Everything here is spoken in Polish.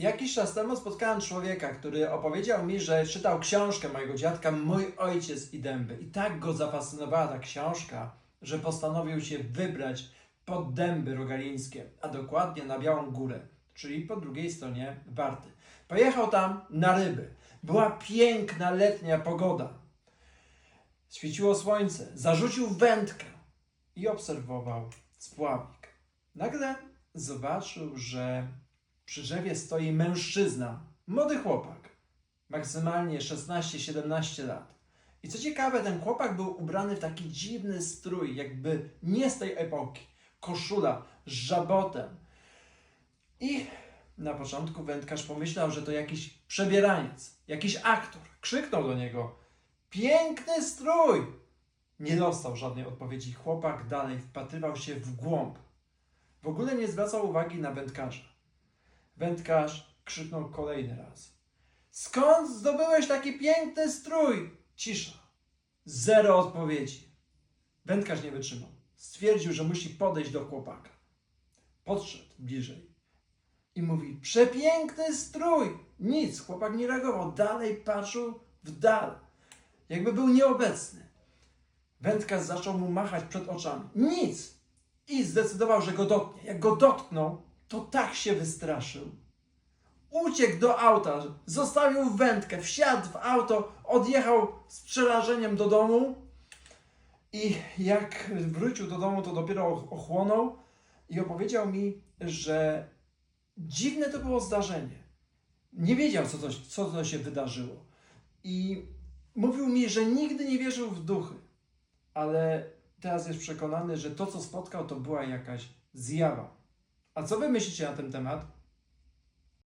Jakiś czas temu spotkałem człowieka, który opowiedział mi, że czytał książkę mojego dziadka Mój ojciec i dęby. I tak go zafascynowała ta książka, że postanowił się wybrać pod dęby rogalińskie, a dokładnie na Białą Górę, czyli po drugiej stronie Warty. Pojechał tam na ryby. Była piękna letnia pogoda. Świeciło słońce, zarzucił wędkę i obserwował spławik. Nagle zobaczył, że przy drzewie stoi mężczyzna, młody chłopak, maksymalnie 16-17 lat. I co ciekawe, ten chłopak był ubrany w taki dziwny strój, jakby nie z tej epoki. Koszula z żabotem. I na początku wędkarz pomyślał, że to jakiś przebieraniec, jakiś aktor. Krzyknął do niego: Piękny strój! Nie dostał żadnej odpowiedzi. Chłopak dalej wpatrywał się w głąb. W ogóle nie zwracał uwagi na wędkarza. Wędkarz krzyknął kolejny raz. Skąd zdobyłeś taki piękny strój? Cisza. Zero odpowiedzi. Wędkarz nie wytrzymał. Stwierdził, że musi podejść do chłopaka. Podszedł bliżej i mówi: Przepiękny strój! Nic, chłopak nie reagował. Dalej patrzył w dal, jakby był nieobecny. Wędkarz zaczął mu machać przed oczami. Nic! I zdecydował, że go dotknie. Jak go dotknął, to tak się wystraszył. Uciekł do auta, zostawił wędkę, wsiadł w auto, odjechał z przerażeniem do domu. I jak wrócił do domu, to dopiero ochłonął i opowiedział mi, że dziwne to było zdarzenie. Nie wiedział, co to, co to się wydarzyło. I mówił mi, że nigdy nie wierzył w duchy, ale teraz jest przekonany, że to, co spotkał, to była jakaś zjawa. A co wy myślicie na ten temat?